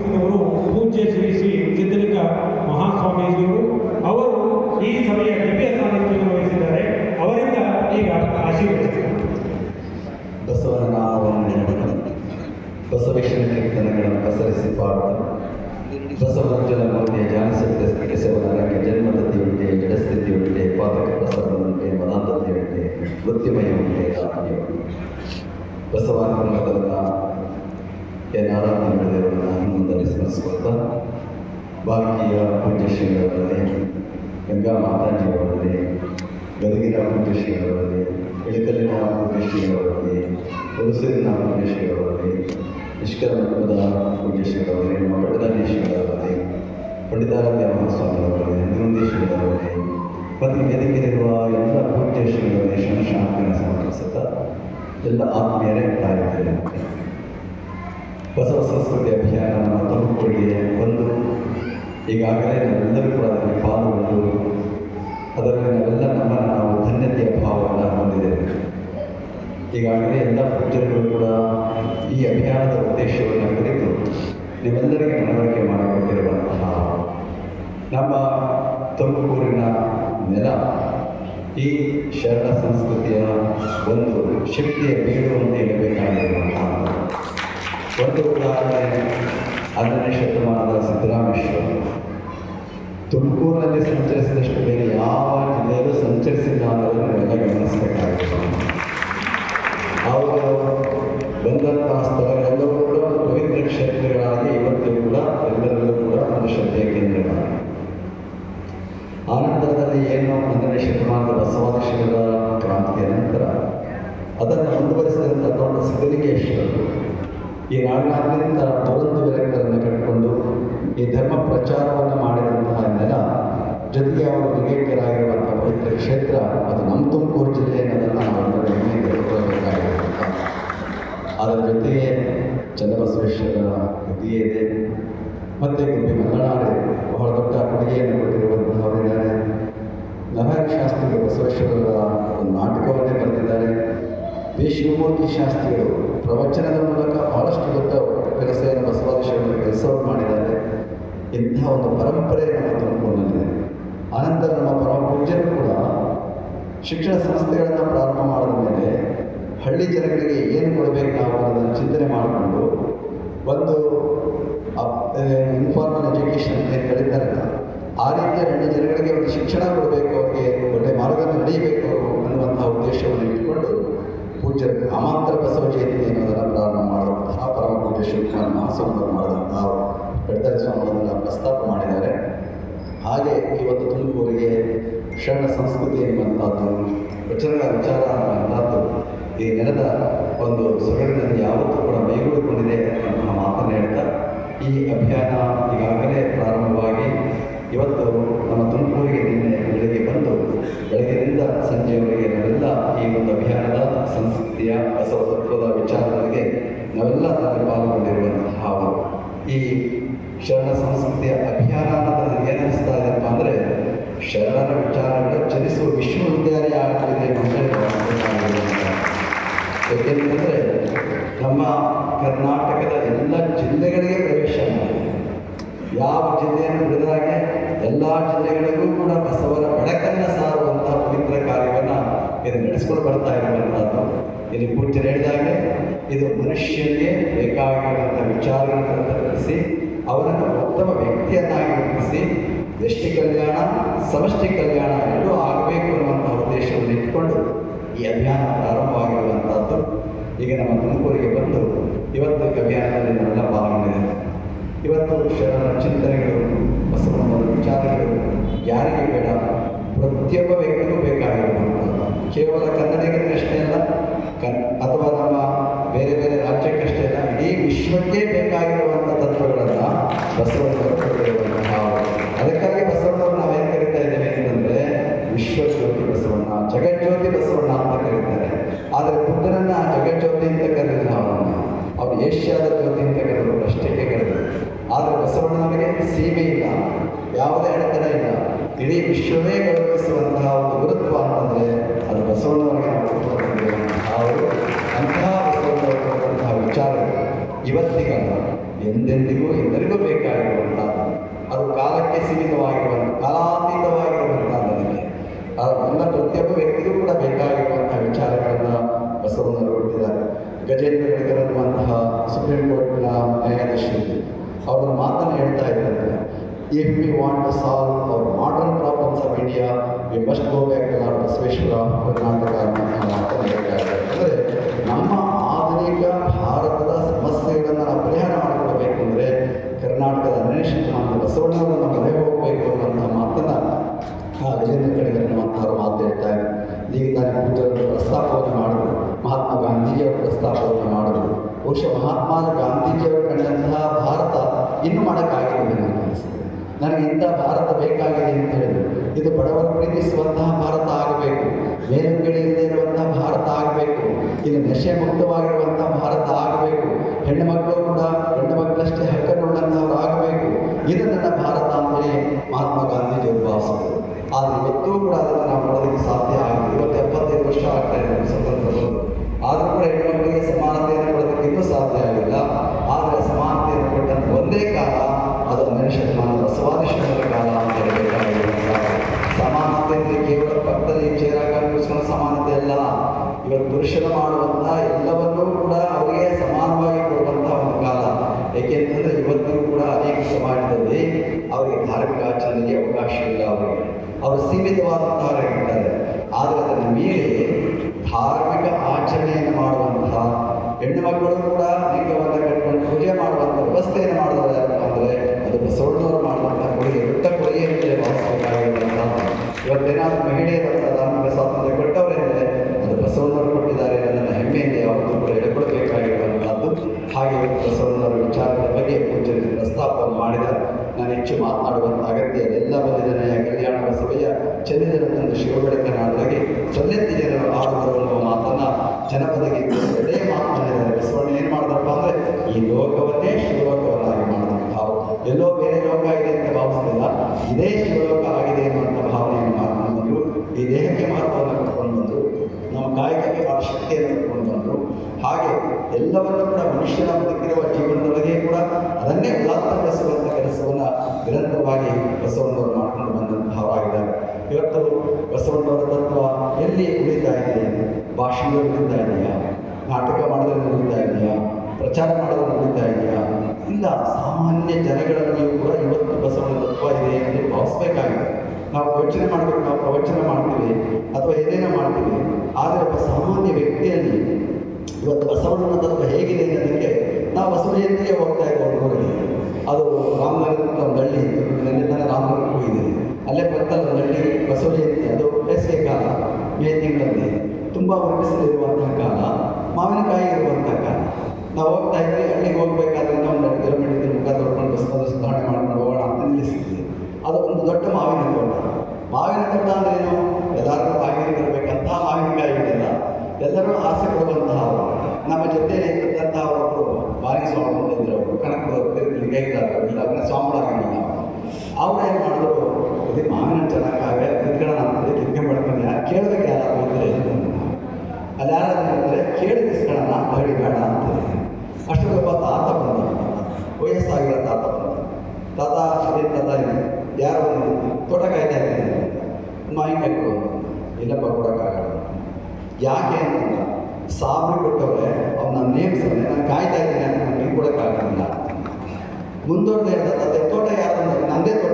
ಅವರು ಪೂಜ್ಯ ಶ್ರೀ ಶ್ರೀ ಸಿದ್ಧಲಿಂಗ ಮಹಾಸ್ವಾಮೀಜಿಯವರು ಅವರು ಈ ಸಭೆಯ ದಿವ್ಯ ಸಾನ್ನಿಧ್ಯವನ್ನು ವಹಿಸಿದ್ದಾರೆ. ಅವರಿಂದ ಈಗ ಆಶೀರ್ವದಿಸಿದ್ದಾರೆ ಬಸವನ ನಾಮವನ್ನು ಬಸವೇಶ್ವರ ಕೀರ್ತನೆಗಳನ್ನು ಪಸರಿಸಿ ಪಾಡುವ ಬಸವರಂಜನ ಮೂರ್ತಿಯ ಜಾನಸತ್ಯ ಕೆಸವನರಕ್ಕೆ ಜನ್ಮದತಿಯುಂಟೆ ಜಡಸ್ಥಿತಿಯುಂಟೆ ಪಾದಕ ಬಸವನಂತೆ ಮನಾಂತತೆಯುಂಟೆ ವೃತ್ತಿಮಯ ಉಂಟೆ ಬಸವಾನುಭವದನ್ನ ಏನು ಆರಾಧನೆ ಮಾಡಿದವರನ್ನು ನಾನು ಮುಂದೆ ಸ್ಮರಿಸಿಕೊಳ್ತಾ ಬಾಕಿಯ ಪೂಜ್ಯ ಶ್ರೀಗಳವರಲ್ಲಿ ಗಂಗಾ ಮಾತಾಜಿಯವರಲ್ಲಿ, ಗದಗಿನ ಪೂಜ್ಯ ಶ್ರೀಗಳವರಲ್ಲಿ ಇಳಕಲ್ಲಿನ ಪೂಜ್ಯ ಶ್ರೀಗಳವರಲ್ಲಿ ಹುಲಸೂರಿನ ಪೂಜ್ಯ ಶ್ರೀಗಳವರಲ್ಲಿ ನಿಷ್ಕರ್ಮದ ಪಟ್ಟದಲ್ಲಿ ಶ್ರೀಗಳವರಲ್ಲಿ ಪಂಡಿತಾರಾಧ್ಯ ಮಹಾಸ್ವಾಮಿಗಳವರಲ್ಲಿ ನಂದಿನುಂದಿ ಶ್ರೀಗಳವರಲ್ಲಿ ಮತ್ತು ವೇದಿಕೆಯಲ್ಲಿರುವ ಎಲ್ಲ ಪೂಜ್ಯ ಶ್ರೀಗಳಲ್ಲಿ ಶಮಶಾಂತಿಯನ್ನು ಸಮರ್ಪಿಸುತ್ತಾ ಎಲ್ಲ ಆತ್ಮೀಯರೇ ತಾಯಿದ್ದಾರೆ ಬಸವ ಸಂಸ್ಕೃತಿ ಅಭಿಯಾನ ನಮ್ಮ ತುಮಕೂರಿಗೆ ಬಂದು ಈಗಾಗಲೇ ನಾವೆಲ್ಲರೂ ಕೂಡ ಅದರಲ್ಲಿ ಪಾಲ್ಗೊಂಡು ಅದರಲ್ಲಿ ನಾವೆಲ್ಲ ನಮ್ಮನ್ನು ನಾವು ಧನ್ಯತೆಯ ಭಾವವನ್ನು ಹೊಂದಿದ್ದೇವೆ. ಈಗಾಗಲೇ ಎಲ್ಲ ಪೂಜ್ಯರುಗಳು ಕೂಡ ಈ ಅಭಿಯಾನದ ಉದ್ದೇಶವನ್ನು ಕುರಿತು ನಿಮ್ಮೆಲ್ಲರಿಗೆ ಮನವರಿಕೆ ಮಾಡಿಕೊಟ್ಟಿರುವಂತಹ ನಮ್ಮ ತುಮಕೂರಿನ ನೆಲ ಈ ಶರಣ ಸಂಸ್ಕೃತಿಯ ಒಂದು ಶಕ್ತಿಯ ಬೀಡು ಅಂತ ಹೇಳಬೇಕಾಗಿರುವಂತಹ ಒಂದು ಉದಾಹರಣೆ ಹನ್ನನೇ ಶತಮಾನದ ಸಿದ್ದರಾಮೇಶ್ವರ ತುಮಕೂರಿನಲ್ಲಿ ಸಂಚರಿಸಿದಷ್ಟು ಬೇರೆ ಯಾವ ಜಿಲ್ಲೆಯಲ್ಲೂ ಸಂಚರಿಸಿಲ್ಲ ಅನ್ನೋದನ್ನು ಎಲ್ಲ ಗಮನಿಸಬೇಕಾಗಿತ್ತು ಅವರು ಬಂದಂತಹ ಸ್ಥಳಗಳೆಲ್ಲವೂ ಕೂಡ ಪವಿತ್ರ ಕ್ಷೇತ್ರಗಳಾಗಿ ಇವತ್ತು ಕೂಡ ಎಲ್ಲರಲ್ಲೂ ಕೂಡ ಒಂದು ಶ್ರದ್ಧೆಯ ಕೇಂದ್ರಗಳಾಗಿ ಆನಂತರದಲ್ಲಿ ಏನು ಹನ್ನನೇ ಶತಮಾನದ ಬಸವಾದಶಗಳ ಕ್ರಾಂತಿಯ ನಂತರ ಅದನ್ನು ಮುಂದುವರಿಸಿದಂಥ ದೊಡ್ಡ ಸಿದ್ಧಲಿಂಗೇಶ್ವರರು ಈ ನಾಡಿನಾದ್ಯಂತ ನೂರೊಂದು ವಿರಕ್ತರನ್ನು ಕಟ್ಟಿಕೊಂಡು ಈ ಧರ್ಮ ಪ್ರಚಾರವನ್ನು ಮಾಡಿದಂತಹ ನೆಲ, ಜೊತೆಗೆ ಅವರು ಲಿಂಗೈಕ್ಯರಾಗಿರುವಂತಹ ಪವಿತ್ರ ಕ್ಷೇತ್ರ ಅದು ನಮ್ಮ ತುಮಕೂರು ಜಿಲ್ಲೆ ಅನ್ನೋದನ್ನು ನಾವು ಅದರ ಜೊತೆಗೆ ಚನ್ನಬಸವೇಶ್ವರರ ಕೃತಿಯೇ ಇದೆ. ಮತ್ತು ಗುಬ್ಬಿ ಮಂಗಳಾರೆ, ಬಹಳ ದೊಡ್ಡ ಕೊಡುಗೆಯನ್ನು ಕೊಟ್ಟಿರುವಂತಹವರಿದ್ದಾರೆ ನರಹರಿ ಶಾಸ್ತ್ರಿಗಳು ಬಸವೇಶ್ವರರ ಒಂದು ನಾಟಕವನ್ನೇ ಬರೆದಿದ್ದಾರೆ. ವಿ. ಶಿವಮೂರ್ತಿ ಶಾಸ್ತ್ರಿಗಳು ಪ್ರವಚನದ ಮೂಲಕ ಬಹಳಷ್ಟು ದೊಡ್ಡ ಕೆಲಸವನ್ನು ಬಸವಾದೀಶ್ವರರ ಕೆಲಸವನ್ನು ಮಾಡಿದ್ದಾರೆ. ಇಂತಹ ಒಂದು ಪರಂಪರೆ ನಮ್ಮ ತುಮಕೂರಿನಲ್ಲಿದೆ. ಆನಂತರ ನಮ್ಮ ಪರಮ ಪೂಜ್ಯರು ಕೂಡ ಶಿಕ್ಷಣ ಸಂಸ್ಥೆಗಳನ್ನು ಪ್ರಾರಂಭ ಮಾಡಿದ ಮೇಲೆ ಹಳ್ಳಿ ಜನಗಳಿಗೆ ಏನು ಕೊಡಬೇಕು ನಾವು ಅನ್ನೋದನ್ನು ಚಿಂತನೆ ಮಾಡಿಕೊಂಡು ಒಂದು ಇನ್ಫಾರ್ಮಲ್ ಎಜುಕೇಷನ್ ಏನು ಕರೀತಾರಲ್ಲ, ಆ ರೀತಿಯ ಹಳ್ಳಿ ಜನಗಳಿಗೆ ಒಂದು ಶಿಕ್ಷಣ ಅಮಾಂತರ ಬಸವ ಜಯಂತಿ ಅನ್ನೋದನ್ನು ಪ್ರಾರಂಭ ಮಾಡುವಂತಹ ಪರಮ ಪೂಜ್ಯ ಶಿವಕುಮಾರ ಮಹಾಸ್ವಾಮಿಗಳು ಮಾಡಿದಂತಹ ಬೆಡ್ತಾರೆ ಸ್ವಾಮಿಗಳನ್ನ ಪ್ರಸ್ತಾಪ ಮಾಡಿದ್ದಾರೆ. ಹಾಗೆ ಇವತ್ತು ತುಮಕೂರಿಗೆ ಶರಣ ಸಂಸ್ಕೃತಿ ಎನ್ನುವಂಥದ್ದು ವಚನಗಳ ವಿಚಾರ ಅನ್ನುವಂಥದ್ದು ಈ ನೆಲದ ಒಂದು ಸೊಗಡಿನಲ್ಲಿ ಯಾವತ್ತೂ ಕೂಡ ಮೈಗೂಡಿಕೊಂಡಿದೆ ನಮ್ಮ ಮಾತನ್ನು ಹೇಳ್ತಾ ಈ ಅಭಿಯಾನ ಈಗಾಗಲೇ ಪ್ರಾರಂಭವಾಗಿ ಇವತ್ತು ನಮ್ಮ ತುಮಕೂರಿಗೆ ನಿನ್ನೆ ಬೆಳಗ್ಗೆ ಬಂದು, ಬೆಳಗ್ಗೆಯಿಂದ ಸಂಜೆಯವರೆಗೆ ನಾವೆಲ್ಲ ಈ ಒಂದು ಬಸವ ತತ್ವದ ವಿಚಾರಗಳಿಗೆ ನಾವೆಲ್ಲ ಅದರಲ್ಲಿ ಪಾಲ್ಗೊಂಡಿರುವಂತಹ ಈ ಶರಣ ಸಂಸ್ಕೃತಿಯ ಅಭಿಯಾನ ಅನ್ನೋದ್ರಲ್ಲಿ ಏನಿಸ್ತಾ ಇದೆ ಅಂದರೆ, ಶರಣರ ವಿಚಾರಗಳು ಚಲಿಸುವ ವಿಶ್ವವಿದ್ಯಾಲಯ ಆಗ್ತಿದೆ ಏಕೆಂತಂದರೆ ನಮ್ಮ ಕರ್ನಾಟಕದ ಎಲ್ಲ ಜಿಲ್ಲೆಗಳಿಗೆ ಪ್ರವೇಶ ಮಾಡಿದೆ. ಯಾವ ಜಿಲ್ಲೆಯನ್ನು ಬಿಡಿದಾಗೆ ಎಲ್ಲ ಜಿಲ್ಲೆಗಳಿಗೂ ಕೂಡ ಬಸವರ ಬೆಳಕನ್ನು ಸಾರುವಂತಹ ಪವಿತ್ರ ಕಾರ್ಯವನ್ನು ಇದು ನಡೆಸ್ಕೊಂಡು ಬರ್ತಾ ಇರುವಂಥದ್ದು ಇಲ್ಲಿ ಪೂಜೆ ಹೇಳಿದಾಗೆ, ಇದು ಮನುಷ್ಯನಿಗೆ ಬೇಕಾಗಿರುವಂಥ ವಿಚಾರಗಳನ್ನು ತಲುಪಿಸಿ ಅವರನ್ನು ಉತ್ತಮ ವ್ಯಕ್ತಿಯನ್ನಾಗಿ ರೂಪಿಸಿ, ದೃಷ್ಟಿ ಕಲ್ಯಾಣ, ಸಮಷ್ಟಿ ಕಲ್ಯಾಣ ಎರಡೂ ಆಗಬೇಕು ಅನ್ನುವಂಥ ಉದ್ದೇಶವನ್ನು ಇಟ್ಟುಕೊಂಡು ಈ ಅಭಿಯಾನ ಪ್ರಾರಂಭವಾಗಿರುವಂಥದ್ದು ಈಗ ನಮ್ಮ ತುಮಕೂರಿಗೆ ಬಂದು ಇವತ್ತು ಈ ಅಭಿಯಾನದಲ್ಲಿ ನಾವೆಲ್ಲ ಪಾಲ್ಗೊಂಡಿದ್ದೇವೆ ಇವತ್ತು ಶರಣರ ಚಿಂತನೆಗಳು ಬಸವಣ್ಣನ ವಿಚಾರಗಳು ಯಾರಿಗೆ ಬೇಡ ಪ್ರತಿಯೊಬ್ಬ ವ್ಯಕ್ತಿಗೂ ಬೇಕಾಗಿರುವಂಥದ್ದು ಕೇವಲ ಕನ್ನಡಿಗರಿಗಷ್ಟೇ ಅಲ್ಲ ಕನ್ ಅಥವಾ ನಮ್ಮ ಬೇರೆ ಬೇರೆ ರಾಜ್ಯಕ್ಕಷ್ಟೇ ಅಲ್ಲ, ಇಡೀ ವಿಶ್ವಕ್ಕೆ ಬೇಕಾಗಿರುವಂಥ ತತ್ವಗಳನ್ನು ಕೊಟ್ಟಿರುವಂತಹ ಅದಕ್ಕಾಗಿ ಬಸವಣ್ಣವರು ನಾವೇನು ಕರಿತಾ ಇದ್ದೇವೆ ಅಂತಂದರೆ, ವಿಶ್ವಜ್ಯೋತಿ ಬಸವಣ್ಣ, ಜಗಜ್ಯೋತಿ ಬಸವಣ್ಣ ಅಂತ ಕರೀತಾರೆ. ಆದರೆ ಬುದ್ಧನನ್ನ ಜಗಜ್ಯೋತಿ ಅಂತ ಕರೆದಿಲ್ಲ ಅವರನ್ನು ಅವರು ಏಷ್ಯಾದ ಜ್ಯೋತಿ ಅಂತ ಕರೆದರು ಅಷ್ಟಕ್ಕೆ ಕರೆದರು. ಆದರೆ ಬಸವಣ್ಣನವರಿಗೆ ಸೀಮೆ ಇಲ್ಲ, ಯಾವುದೇ ಅಡೆತಡೆ ಇಲ್ಲ. ಇಡೀ ವಿಶ್ವವೇ ಗೌರವಿಸುವಂತಹ ಒಂದು ಗುರುತ್ವ ಅಂತಂದರೆ ಎಂದೆಂದಿಗೂ ಎಲ್ಲರಿಗೂ ಬೇಕಾಗಿರುವಂಥದ್ದು ಅದು ಕಾಲಕ್ಕೆ ಸೀಮಿತವಾಗಿರುವಂಥ ನನಗೆ ನನ್ನ ಪ್ರತಿಯೊಬ್ಬ ವ್ಯಕ್ತಿಗೂ ಕೂಡ ಬೇಕಾಗಿರುವಂತಹ ವಿಚಾರಗಳನ್ನು ಬಸವಣ್ಣರು ಕೊಟ್ಟಿದ್ದಾರೆ. ಗಜೇಂದ್ರ ಗಡಿಗರ್ ಅನ್ನುವಂತಹ ಸುಪ್ರೀಂ ಕೋರ್ಟ್ನ ನ್ಯಾಯಾಧೀಶರು ಅವರು ಮಾತನ್ನು ಹೇಳ್ತಾ ಇದ್ದಾರೆ. If we want to solve our modern problems of India we must go back to lord Basaveshwara Karnataka ಅನ್ನುವಂತಹ ಮಾತನ್ನು ಹೇಳ್ತಾ ಇದ್ದಾರೆ. ಅಂದರೆ ನಮ್ಮ ಆಧುನಿಕ ಭಾರತದ ಸಮಸ್ಯೆಗಳನ್ನು ನಾವು ಪರಿಹಾರ ಕರ್ನಾಟಕದ ನೇಷನ್ ಶತಮಾನದ ಬಸವಣ್ಣನವರನ್ನು ಮೊರೆ ಹೋಗಬೇಕು ಅನ್ನುವಂಥ ಮಾತನ್ನು ಆ ವಿಜೇಂದ್ರ ಕಡೆಗೆ ಅನ್ನುವಂಥವ್ರು ಮಾತು ಹೇಳ್ತಾ ಇದ್ದಾರೆ ಈಗ ಪೂಜೆಯನ್ನು ಪ್ರಸ್ತಾಪವನ್ನು ಮಾಡಿದ್ರು. ಮಹಾತ್ಮ ಗಾಂಧೀಜಿಯವರು ಪ್ರಸ್ತಾಪವನ್ನು ಮಾಡಿದ್ರು. ಬಹುಶಃ ಮಹಾತ್ಮ ಗಾಂಧೀಜಿಯವರು ಕಂಡಂತಹ ಭಾರತ ಇನ್ನು ಮಾಡೋಕ್ಕಾಗಿಲ್ಲ ನನಗೆ ಅನಿಸ್ತದೆ ನನಗೆ ಇಂಥ ಭಾರತ ಬೇಕಾಗಿದೆ ಅಂತ ಹೇಳಿದ್ರು. ಇದು ಬಡವರು ಪ್ರೀತಿಸುವಂತಹ ಭಾರತ ಆಗಬೇಕು. ಇಲ್ಲದೆ ಇರುವಂತಹ ಭಾರತ ಆಗಬೇಕು. ಇಲ್ಲಿ ನಶೆ ಮುಕ್ತವಾಗಿರುವಂತಹ ಭಾರತ ಆಗಬೇಕು ಹೆಣ್ಣು ಮಕ್ಕಳು ಕೂಡ ಗಂಡು ಮಕ್ಕಳಷ್ಟೇ ಹಕ್ಕನ್ನುಳ್ಳಂತಹವ್ರು ಆಗಬೇಕು ಇದು ನನ್ನ ಭಾರತ ಅಂತೇಳಿ ಮಹಾತ್ಮ ಗಾಂಧೀಜಿಯವರು ಭಾವಿಸಿದರು ಆದರೆ ಇವತ್ತೂ ಕೂಡ ಅದನ್ನು ನಾವು ಮಾಡೋದಕ್ಕೆ ಸಾಧ್ಯ ಆಗಿದೆ ಇವತ್ತು ಎಪ್ಪತ್ತೈದು ವರ್ಷ ಆಗ್ತಾ ಇದೆ ನಮ್ಮ ಸ್ವತಂತ್ರ ಬಂದು ಆದರೂ ಕೂಡ ಹೆಣ್ಮಕ್ಳಿಗೆ ಸಮಾನತೆಯನ್ನು ಕೊಡೋದಕ್ಕೆ ಇನ್ನೂ ಸಾಧ್ಯ ಆಗಿಲ್ಲ ಆದರೆ ಸಮಾನತೆಯನ್ನು ಕೊಟ್ಟಂತ ಒಂದೇ ಕಾಲ ಅದು ಹನ್ನೆರಡು ಶತಮಾನ ಬಸವಾದಿಶರ ಕಾಲ ಅಂತ ಹೇಳಬೇಕಾಗಿರುವಂತಹ ಸಮಾನತೆ ಅಂದರೆ ಕೇವಲ ಪಕ್ಕದಲ್ಲಿ ಚೇರ ಕೂರಿಸ್ಕೊಂಡು ಸಮಾನತೆ ಅಲ್ಲ ಇವತ್ತು ಪುರುಷರು ಮಾಡುವಂತಹ ಎಲ್ಲವನ್ನೂ ಕೂಡ ಅವರಿಗೆ ಸಮಾನವಾಗಿ ಕೊಡುವಂತಹ ಒಂದು ಕಾಲ. ಏಕೆಂತಂದ್ರೆ ಇವತ್ತಿಗೂ ಕೂಡ ಅನೇಕ ಸಮಾಜದಲ್ಲಿ ಅವರಿಗೆ ಧಾರ್ಮಿಕ ಆಚರಣೆಗೆ ಅವಕಾಶ ಇಲ್ಲ ಅವರಿಗೆ. ಅವರು ಸೀಮಿತವಾದಂತಹವರಾಗಿದ್ದಾರೆ ಆದರೆ ಅದರ ಮೇಲೆ ಧಾರ್ಮಿಕ ಆಚರಣೆಯನ್ನು ಮಾಡುವಂತಹ ಹೆಣ್ಣು ಮಕ್ಕಳು ಕೂಡ ಲಿಂಗವನ್ನು ಕಟ್ಕೊಂಡು ಪೂಜೆ ಮಾಡುವಂಥ ವ್ಯವಸ್ಥೆಯನ್ನು ಮಾಡಿದವರು ಯಾರಪ್ಪ ಅಂದರೆ ಅದು ಬಸವಣ್ಣವರು ಮಾಡುವಂತಹ ಕೊಡುಗೆ ದೊಡ್ಡ ಕೊಡುಗೆ ಅಂತೇಳಿ ಭಾವಿಸಬೇಕಾಗಿರುವಂತಹ ಇವತ್ತೇನಾದ್ರೂ ಮಹಿಳೆಯರಂತ ಧಾರ್ಮಿಕ ಸ್ವಾತಂತ್ರ್ಯ ಕೊಟ್ಟವರೆಂದರೆ ಅದು ಬಸವಣ್ಣವರು ಕೊಟ್ಟಿದ್ದಾರೆ ನನ್ನ ಹೆಮ್ಮೆಯಿಂದ ಯಾವತ್ತೂ ಕೂಡ ಹೇಳ್ಕೊಳ್ಬೇಕಾಗಿರುವಂತಹದ್ದು ಹಾಗೆ ಇವತ್ತು ಬಸವಣ್ಣವರ ವಿಚಾರದ ಬಗ್ಗೆ ಪೂಜೆಯಲ್ಲಿ ಪ್ರಸ್ತಾಪವನ್ನು ಮಾಡಿದ್ದಾರೆ ನಾನು ಹೆಚ್ಚು ಮಾತನಾಡುವಂಥ ಅಗತ್ಯ. ಎಲ್ಲ ಬಂದಿದ್ದೇನೆ ಕಲ್ಯಾಣ ಸಭೆಯ ಚೆಲ್ಲಿದರ ತಂದು ಶಿವಬೆಳಕನಾಡೊಳಗೆ ಸೊಲ್ಲೆತ್ತಿ ಜನರ ಆಡುವರು ಮಾತನ್ನ ಜನಪದಕ್ಕೆ ಎರಡೇ ಮಾತನಾಡಿದ್ದಾರೆ ಬಸವಣ್ಣ ಏನು ಮಾಡಿದಪ್ಪ ಅಂದ್ರೆ, ಈ ಲೋಕವನ್ನೇ ಶಿವಲೋಕವನ್ನಾಗಿ ಮಾಡಿದಂಥ ಎಲ್ಲೋ ಬೇರೆ ಲೋಕ ಇದೆ ಅಂತ ಭಾವಿಸ್ತಿಲ್ಲ ಇದೇ ಶಿವಲೋಕ ಆಗಿದೆ ಎನ್ನುವಂಥ ಭಾವನೆಯನ್ನು ಮಾತನಾಡಿದ್ರು ಈ ದೇಹಕ್ಕೆ ಮಹತ್ವವನ್ನು ಕೊಟ್ಕೊಂಡು ಬಂದರು. ನಮ್ಮ ಕಾಯಕಕ್ಕೆ ಬಹಳ ಶಕ್ತಿಯನ್ನು ಹಾಗೆ ಎಲ್ಲವನ್ನೂ ಕೂಡ ಮನುಷ್ಯನ ಬದುಕಿರುವ ಜೀವನದೊಳಗೆ ಕೂಡ ಅದನ್ನೇ ಉದಾತ್ತಗೊಳಿಸುವಂಥ ಕೆಲಸವನ್ನು ನಿರಂತರವಾಗಿ ಬಸವಣ್ಣವರು ಮಾಡಿಕೊಂಡು ಬಂದಂತಹವರಾಗಿದ್ದಾರೆ ಇವತ್ತು ಬಸವಣ್ಣವರ ತತ್ವ ಎಲ್ಲಿ ಉಳಿತಾ ಇದೆ? ಭಾಷಣದಲ್ಲಿ ಉಳಿತಾ ಇದೆಯಾ? ನಾಟಕ ಮಾಡೋದ್ರಲ್ಲಿ ಉಳಿತಾ ಇದೆಯಾ? ಪ್ರಚಾರ ಮಾಡೋದ್ರಲ್ಲಿ ಉಳಿತಾ ಇದೆಯಾ? ಇಲ್ಲ, ಸಾಮಾನ್ಯ ಜನಗಳಲ್ಲಿಯೂ ಕೂಡ ಇವತ್ತು ಬಸವಣ್ಣ ತತ್ವ ಇದೆ ಎಂದು ಭಾವಿಸ್ಬೇಕಾಗಿದೆ. ನಾವು ಯೋಚನೆ ಮಾಡಬೇಕು, ನಾವು ಪ್ರವಚನ ಮಾಡ್ತೀವಿ ಅಥವಾ ಏನೇನೋ ಮಾಡ್ತೀವಿ. ಆದರೆ ಒಬ್ಬ ಸಾಮಾನ್ಯ ವ್ಯಕ್ತಿಯಲ್ಲಿ ಇವತ್ತು ಬಸವಣ್ಣನ ತತ್ವ ಹೇಗಿದೆ ಅನ್ನೋದಕ್ಕೆ ನಾವು ಬಸವ ಜಯಂತಿಗೆ ಹೋಗ್ತಾ ಇದ್ದೇವೆ ಹೋಗಿ ಅದು ರಾಮನಗರ ಅಂತ ಒಂದು ಹಳ್ಳಿ ನನ್ನ ತಾನೇ ರಾಮನಗರಕ್ಕೆ ಹೋಗಿದ್ದೀನಿ. ಅಲ್ಲೇ ಪಕ್ಕದ ಒಂದು ಹಳ್ಳಿ ಬಸವ ಜಯಂತಿ ಅದು ಬೇಸಿಗೆ ಕಾಲ, ಮೇ ತಿಂಗಳಲ್ಲಿ. ತುಂಬ ಉರುಪಿಸಲಿರುವಂತಹ ಕಾಲ, ಮಾವಿನಕಾಯಿ ಇರುವಂತಹ ಕಾಲ. ನಾವು ಹೋಗ್ತಾ ಇದ್ವಿ ಹಳ್ಳಿಗೆ ಹೋಗ್ಬೇಕಾದ್ರೆ ಒಂದು ಎರಡು ಕಿಲೋಮೀಟರ್ ಮುಖ ತೊಳ್ಕೊಂಡು ಬಸ್ ಬಸ್ ಸುಧಾರಣೆ ಮಾಡ್ಕೊಂಡು ಹೋಗೋಣ ಅಂತ ನಿಲ್ಲಿಸ್ತೀವಿ ಅದು ಒಂದು ದೊಡ್ಡ ಮಾವಿನ ತೋಟ ಮಾವಿನ ತೋಟ ಅಂದ್ರೆ ಏನು ಎಲ್ಲರೂ ಬಾಗಿಲು ಬರಬೇಕಂತ ಮಾವಿನಕಾಯಿ ಇದೆಲ್ಲ ಎಲ್ಲರೂ ಆಸೆ ಪಡುವಂತಹ ಅವರು. ನಮ್ಮ ಜೊತೆಯಲ್ಲಿ ಇದ್ದಂತಹ ಒಬ್ಬರು ಬಾರಿ ಸ್ವಾಮಿ ಇದ್ರು ಅವರು ಕನಕದವರು ತಿರುಗಿ ಕೈಗಾರರು ಇಲ್ಲ ಅವರ ಸ್ವಾಮಿಗಳಾಗಿಲ್ಲ ಅವ್ರು ಏನು ಮಾಡಿದ್ರು ಇದು ಮಾವಿನ ಚೆನ್ನಾಗಾವೆ ತಿರ್ಗೋಣ ಅಂತಂದ್ರೆ ಕಿತ್ಕೆ ಮಾಡ್ಕೊಂಡು ಯಾರು ಕೇಳಬೇಕು ಯಾರು ಇದ್ರೆ ಅಲ್ಲಿ ಯಾರಾದ್ರೂ ಅಂದರೆ ಕೇಳಿ ಹೊರಡಿ ಬೇಡ ಅಂತಾರೆ ಅಷ್ಟೊಬ್ಬ ತಾತ ಬಂದ ವಯಸ್ಸಾಗಿರೋ ತಾತ ಬಂದ. ತಾತ ಅದೇ ತಾತ ಇದೆ. ಯಾರು ತೋಟ ಕಾಯ್ತಾ ಇದ್ದೀನಿ ಕೊಡು ಇಲ್ಲಪ್ಪ, ಕೊಡೋಕ್ಕಾಗಲ್ಲ. ಯಾಕೆ ಅಂತಂದ ಸಾವಿರ ಕೊಟ್ಟವ್ರೆ, ಅವ್ನ ನೇಮಿಸಿದ್ರೆ ನಾನು ಕಾಯ್ತಾ ಇದ್ದೀನಿ ಅಂತ ನನಗೆ ಕೊಡೋಕ್ಕಾಗಲ್ಲ ಅಂದ್ರೆ ನನ್ನದೇ ತಾತ